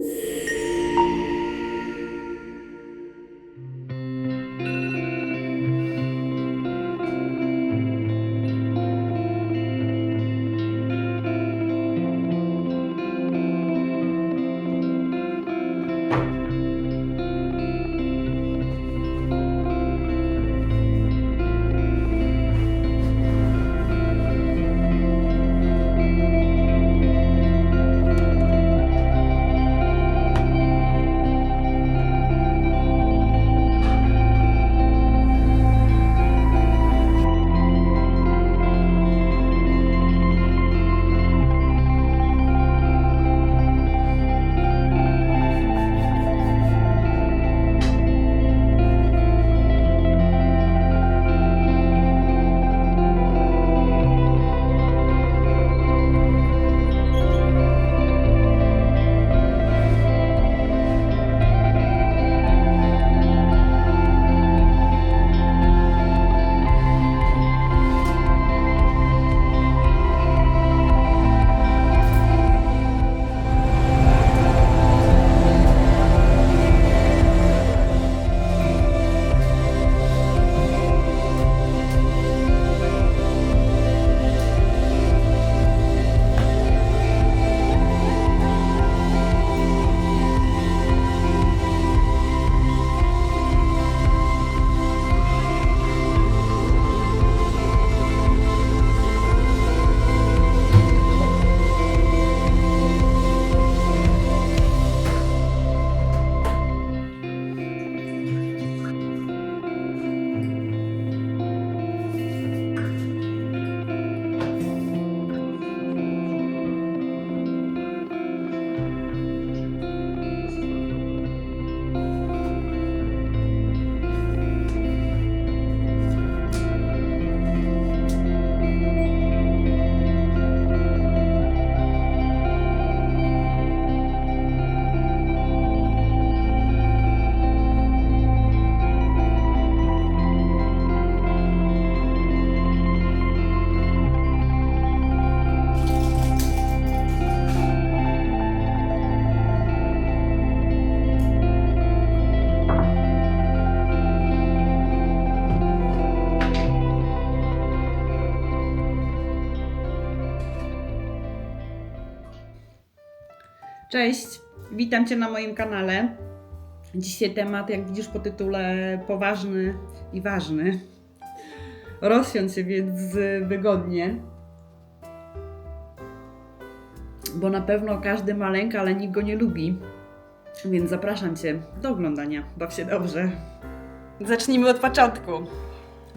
you Cześć, witam Cię na moim kanale. Dzisiaj temat, jak widzisz po tytule, poważny i ważny. Rozsiądź się więc wygodnie. Bo na pewno każdy ma lęk, ale nikt go nie lubi. Więc zapraszam Cię do oglądania. Baw się dobrze. Zacznijmy od początku.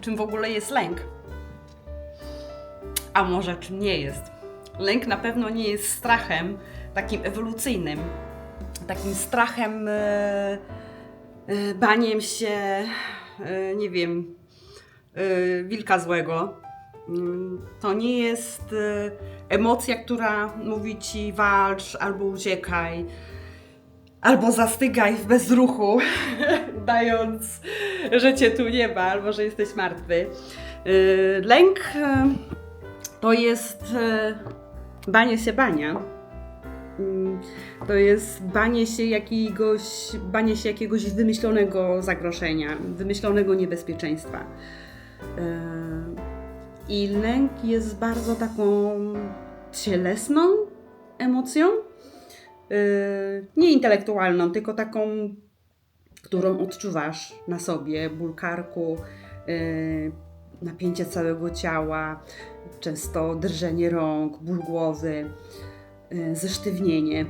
Czym w ogóle jest lęk? A może czym nie jest? Lęk na pewno nie jest strachem takim ewolucyjnym, takim strachem, e, e, baniem się, e, nie wiem, wilka złego. Mm, To nie jest emocja, która mówi ci walcz albo uciekaj, albo zastygaj w bezruchu, dając, że cię tu nie ma, albo że jesteś martwy. Lęk to jest banie się bania. Mm, To jest banie się jakiegoś, banie się jakiegoś wymyślonego zagrożenia, wymyślonego niebezpieczeństwa. E, I lęk jest bardzo taką cielesną emocją, e, nie intelektualną, tylko taką, którą odczuwasz na sobie, ból karku, e, napięcie całego ciała, często drżenie rąk, ból głowy, zesztywnienie.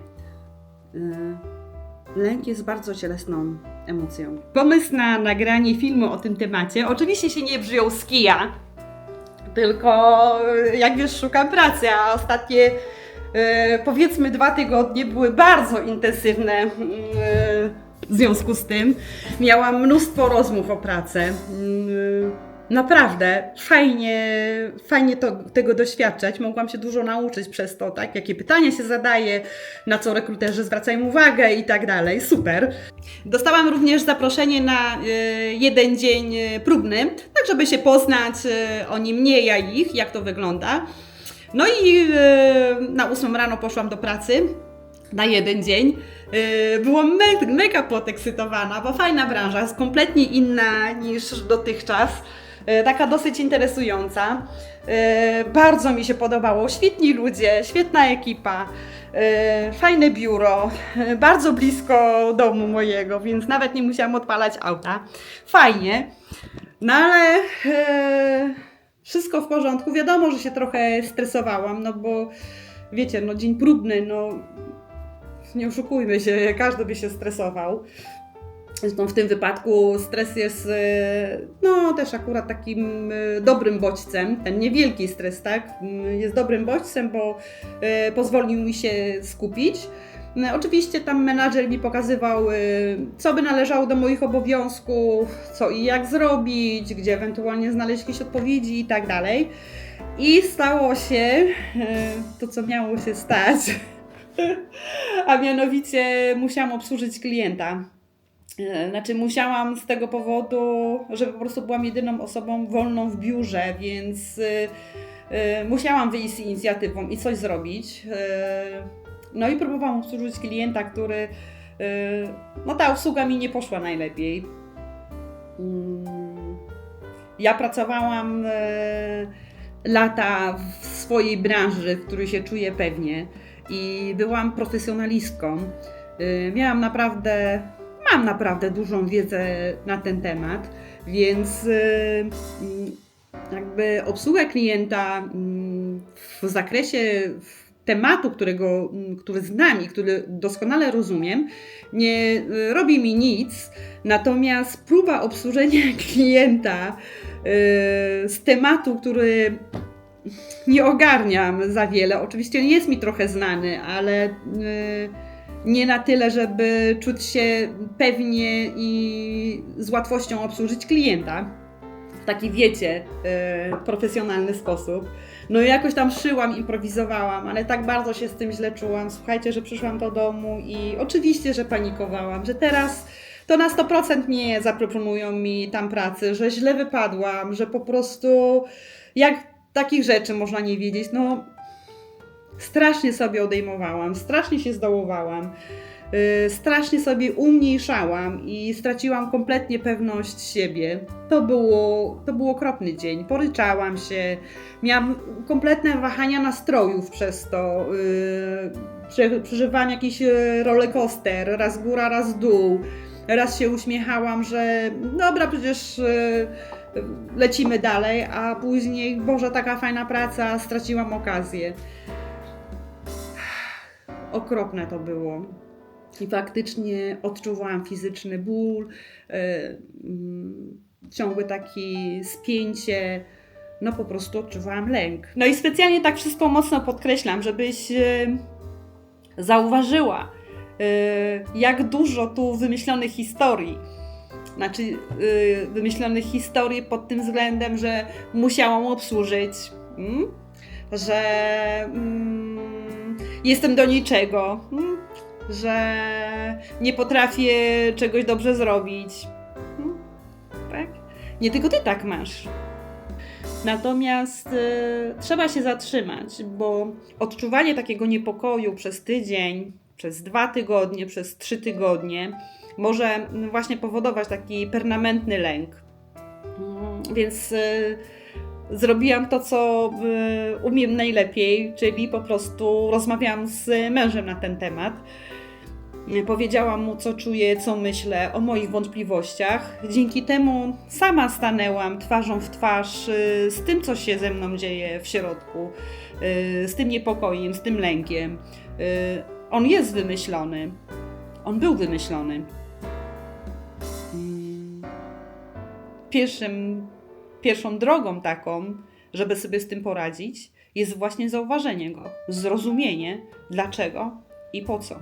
Y, Lęk jest bardzo cielesną emocją. Pomysł na nagranie filmu o tym temacie oczywiście się nie wziął z kija, tylko y, jak wiesz, szukam pracy, a ostatnie y, powiedzmy dwa tygodnie były bardzo intensywne y, w związku z tym. Miałam mnóstwo rozmów o pracę. Naprawdę fajnie, fajnie to, tego doświadczać. Mogłam się dużo nauczyć przez to, tak? Jakie pytania się zadaje, na co rekruterzy zwracają uwagę i tak dalej. Super. Dostałam również zaproszenie na y, jeden dzień y, próbny, tak żeby się poznać y, oni mnie, ja ich, jak to wygląda. No i na ósmą rano poszłam do pracy. na jeden dzień. Byłam me mega podekscytowana, bo fajna branża, jest kompletnie inna niż dotychczas. Yy, Taka dosyć interesująca. Yy, Bardzo mi się podobało. Świetni ludzie, świetna ekipa, yy, fajne biuro, bardzo blisko domu mojego, więc nawet nie musiałam odpalać auta. Fajnie. No ale wszystko w porządku. Wiadomo, że się trochę stresowałam, no bo wiecie, no dzień próbny, no nie oszukujmy się, każdy by się stresował. Zresztą w tym wypadku stres jest e, no też akurat takim e, dobrym bodźcem, ten niewielki stres, tak? Mm, Jest dobrym bodźcem, bo pozwolił mi się skupić. Oczywiście tam menadżer mi pokazywał, co by należało do moich obowiązków, co i jak zrobić, gdzie ewentualnie znaleźć jakieś odpowiedzi i tak dalej. I stało się to, co miało się stać. A mianowicie musiałam obsłużyć klienta. E, Znaczy, musiałam z tego powodu, że po prostu byłam jedyną osobą wolną w biurze, więc e, e, musiałam wyjść z inicjatywą i coś zrobić. E, No i próbowałam obsłużyć klienta, który. e, No, ta obsługa mi nie poszła najlepiej. Mm, Ja pracowałam e, lata w swojej branży, w której się czuję pewnie i byłam profesjonalistką. Y, Miałam naprawdę, mam naprawdę dużą wiedzę na ten temat, więc y, jakby obsługa klienta mm, w zakresie tematu, którego, mm, który znam i który doskonale rozumiem, nie y, robi mi nic, natomiast próba obsłużenia klienta y, z tematu, który nie ogarniam za wiele. Oczywiście jest mi trochę znany, ale nie na tyle, żeby czuć się pewnie i z łatwością obsłużyć klienta. W taki, wiecie, y, profesjonalny sposób. No i jakoś tam szyłam, improwizowałam, ale tak bardzo się z tym źle czułam. Słuchajcie, że przyszłam do domu i oczywiście, że panikowałam, że teraz to na 100% nie zaproponują mi tam pracy, że źle wypadłam, że po prostu jak takich rzeczy można nie wiedzieć. No, strasznie sobie odejmowałam, strasznie się zdołowałam, yy, strasznie sobie umniejszałam i straciłam kompletnie pewność siebie. To było, to był okropny dzień. Poryczałam się, miałam kompletne wahania nastrojów przez to. Yy, prze, przeżywałam jakiś yy, rollercoaster, raz góra, raz dół. Raz się uśmiechałam, że dobra, przecież yy, lecimy dalej, a później, Boże, taka fajna praca, straciłam okazję. Okropne to było. I faktycznie odczuwałam fizyczny ból, yy, mm, ciągłe takie spięcie, no po prostu odczuwałam lęk. No i specjalnie tak wszystko mocno podkreślam, żebyś yy, zauważyła, yy, jak dużo tu wymyślonych historii. Znaczy, yy, wymyślonych historii pod tym względem, że musiałam obsłużyć, mm, że mm, jestem do niczego, mm, że nie potrafię czegoś dobrze zrobić. Mm, tak? Nie tylko ty tak masz. Natomiast y, trzeba się zatrzymać, bo odczuwanie takiego niepokoju przez tydzień, przez dwa tygodnie, przez trzy tygodnie może mm, właśnie powodować taki permanentny lęk. Mm, Więc y, zrobiłam to, co y, umiem najlepiej, czyli po prostu rozmawiałam z mężem na ten temat. Powiedziałam mu, co czuję, co myślę o moich wątpliwościach. Dzięki temu sama stanęłam twarzą w twarz y, z tym, co się ze mną dzieje w środku, y, z tym niepokojem, z tym lękiem. On jest wymyślony. On był wymyślony. Mm. Pierwszym, pierwszą drogą taką, żeby sobie z tym poradzić, jest właśnie zauważenie go, zrozumienie dlaczego i po co.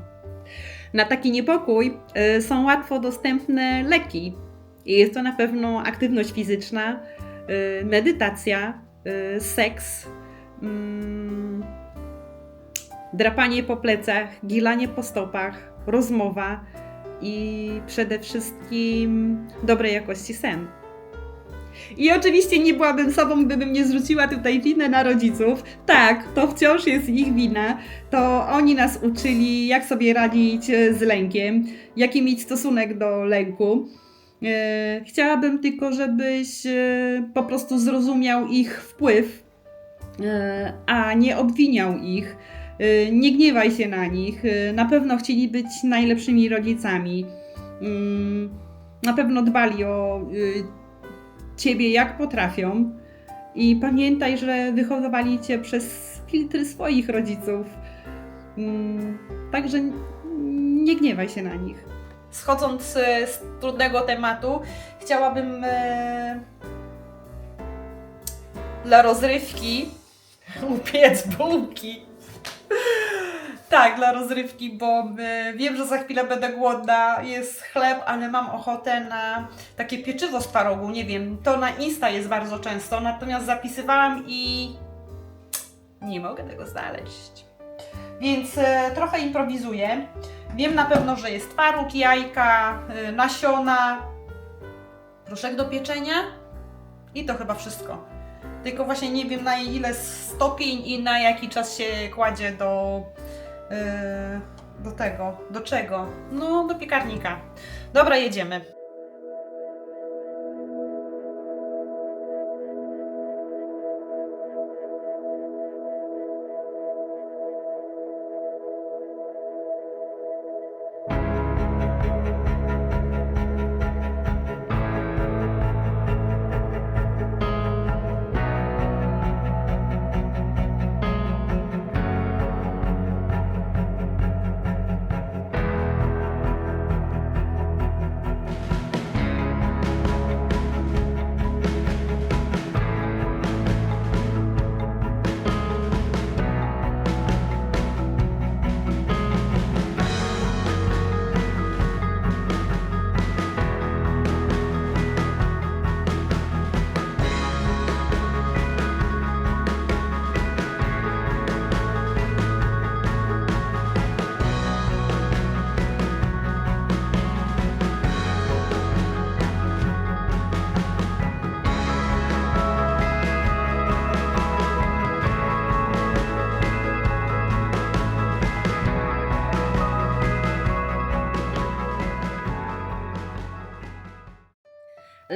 Na taki niepokój y, są łatwo dostępne leki. Jest to na pewno aktywność fizyczna, y, medytacja, y, seks, mm, drapanie po plecach, gilanie po stopach, rozmowa i przede wszystkim dobrej jakości sen. I oczywiście nie byłabym sobą, gdybym nie zrzuciła tutaj winę na rodziców. Tak, to wciąż jest ich wina. To oni nas uczyli, jak sobie radzić e, z lękiem, jaki mieć stosunek do lęku. E, Chciałabym tylko, żebyś e, po prostu zrozumiał ich wpływ, a nie obwiniał ich. Nie gniewaj się na nich. Na pewno chcieli być najlepszymi rodzicami. Mm, Na pewno dbali o y, ciebie jak potrafią. I pamiętaj, że wychowywali cię przez filtry swoich rodziców. Mm, Także nie gniewaj się na nich. Schodząc e, z trudnego tematu, chciałabym e, dla rozrywki upiec bułki. Tak, dla rozrywki, bo e, wiem, że za chwilę będę głodna, jest chleb, ale mam ochotę na takie pieczywo z twarogu, nie wiem, to na Insta jest bardzo często, natomiast zapisywałam i nie mogę tego znaleźć. Więc e, trochę improwizuję. Wiem na pewno, że jest twaróg, jajka, y, nasiona, proszek do pieczenia i to chyba wszystko. Tylko właśnie nie wiem na ile stopień i na jaki czas się kładzie do, y, do tego. Do czego? No, do piekarnika. Dobra, jedziemy.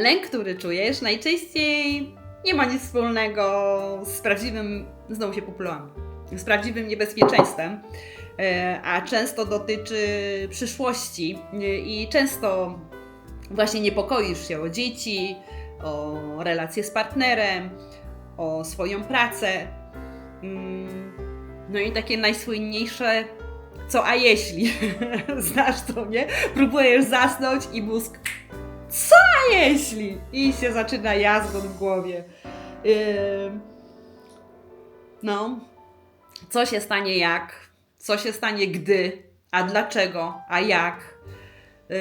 Lęk, który czujesz, najczęściej nie ma nic wspólnego z prawdziwym, znowu się poplułam, z prawdziwym niebezpieczeństwem, e, a często dotyczy przyszłości e, i często właśnie niepokoisz się o dzieci, o relacje z partnerem, o swoją pracę. Mm, No i takie najsłynniejsze, co a jeśli? Znasz to, nie? Próbujesz zasnąć i mózg co jeśli? I się zaczyna jazgot w głowie. Ym, No, co się stanie jak? Co się stanie gdy? A dlaczego? A jak? Yy,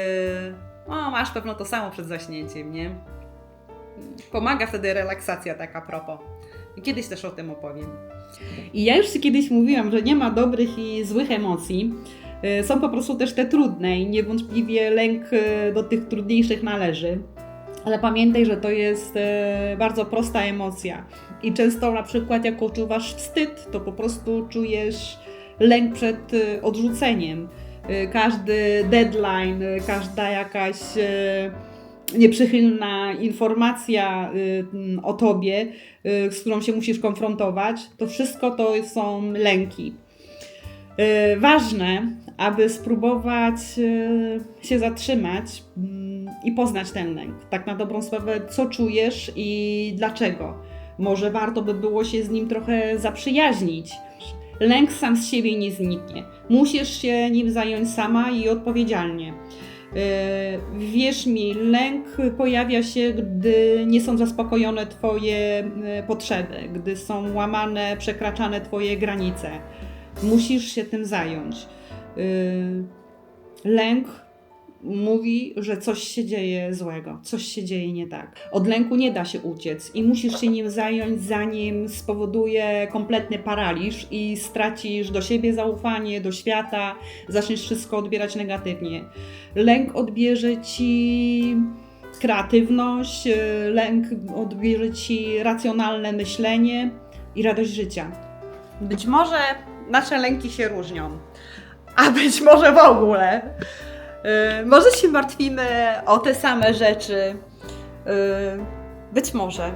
masz pewno to samo przed zaśnięciem, nie? Pomaga wtedy relaksacja taka propos. Kiedyś też o tym opowiem. I ja już Ci kiedyś mówiłam, że nie ma dobrych i złych emocji. Y, Są po prostu też te trudne i niewątpliwie lęk y, do tych trudniejszych należy. Ale pamiętaj, że to jest y, bardzo prosta emocja. I często na przykład jak odczuwasz wstyd, to po prostu czujesz lęk przed odrzuceniem. Każdy deadline, każda jakaś nieprzychylna informacja o tobie, z którą się musisz konfrontować, to wszystko to są lęki. Ważne, aby spróbować y, się zatrzymać mm, i poznać ten lęk. Tak na dobrą sprawę, co czujesz i dlaczego. Może warto by było się z nim trochę zaprzyjaźnić. Lęk sam z siebie nie zniknie. Musisz się nim zająć sama i odpowiedzialnie. Y, Wierz mi, lęk pojawia się, gdy nie są zaspokojone Twoje y, potrzeby, gdy są łamane, przekraczane Twoje granice. Musisz się tym zająć. Yy, lęk mówi, że coś się dzieje złego, coś się dzieje nie tak. Od lęku nie da się uciec i musisz się nim zająć, zanim spowoduje kompletny paraliż i stracisz do siebie zaufanie, do świata, zaczniesz wszystko odbierać negatywnie. Lęk odbierze ci kreatywność, y, lęk odbierze ci racjonalne myślenie i radość życia. Być może nasze lęki się różnią, a być może w ogóle. Yy, może się martwimy o te same rzeczy. Yy, być może.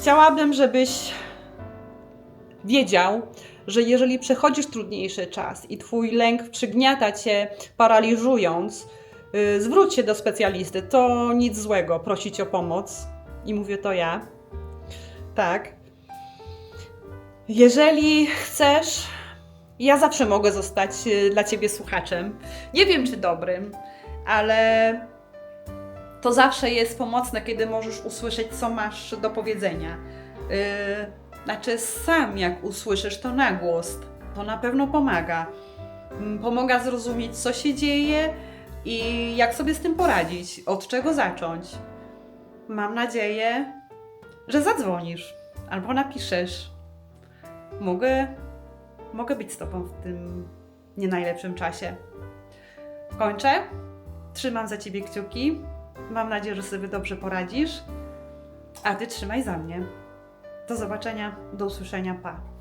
Chciałabym, żebyś wiedział, że jeżeli przechodzisz trudniejszy czas i twój lęk przygniata cię, paraliżując, yy, zwróć się do specjalisty. To nic złego prosić o pomoc. I mówię to ja. Tak. Jeżeli chcesz, ja zawsze mogę zostać y, dla ciebie słuchaczem. Nie wiem, czy dobrym, ale to zawsze jest pomocne, kiedy możesz usłyszeć, co masz do powiedzenia. Yy, znaczy, sam jak usłyszysz to na głos, to na pewno pomaga. Mm, Pomaga zrozumieć, co się dzieje i jak sobie z tym poradzić, od czego zacząć. Mam nadzieję, że zadzwonisz albo napiszesz mogę, mogę być z Tobą w tym nie najlepszym czasie. Kończę. Trzymam za Ciebie kciuki. Mam nadzieję, że sobie dobrze poradzisz. A Ty trzymaj za mnie. Do zobaczenia, do usłyszenia, pa.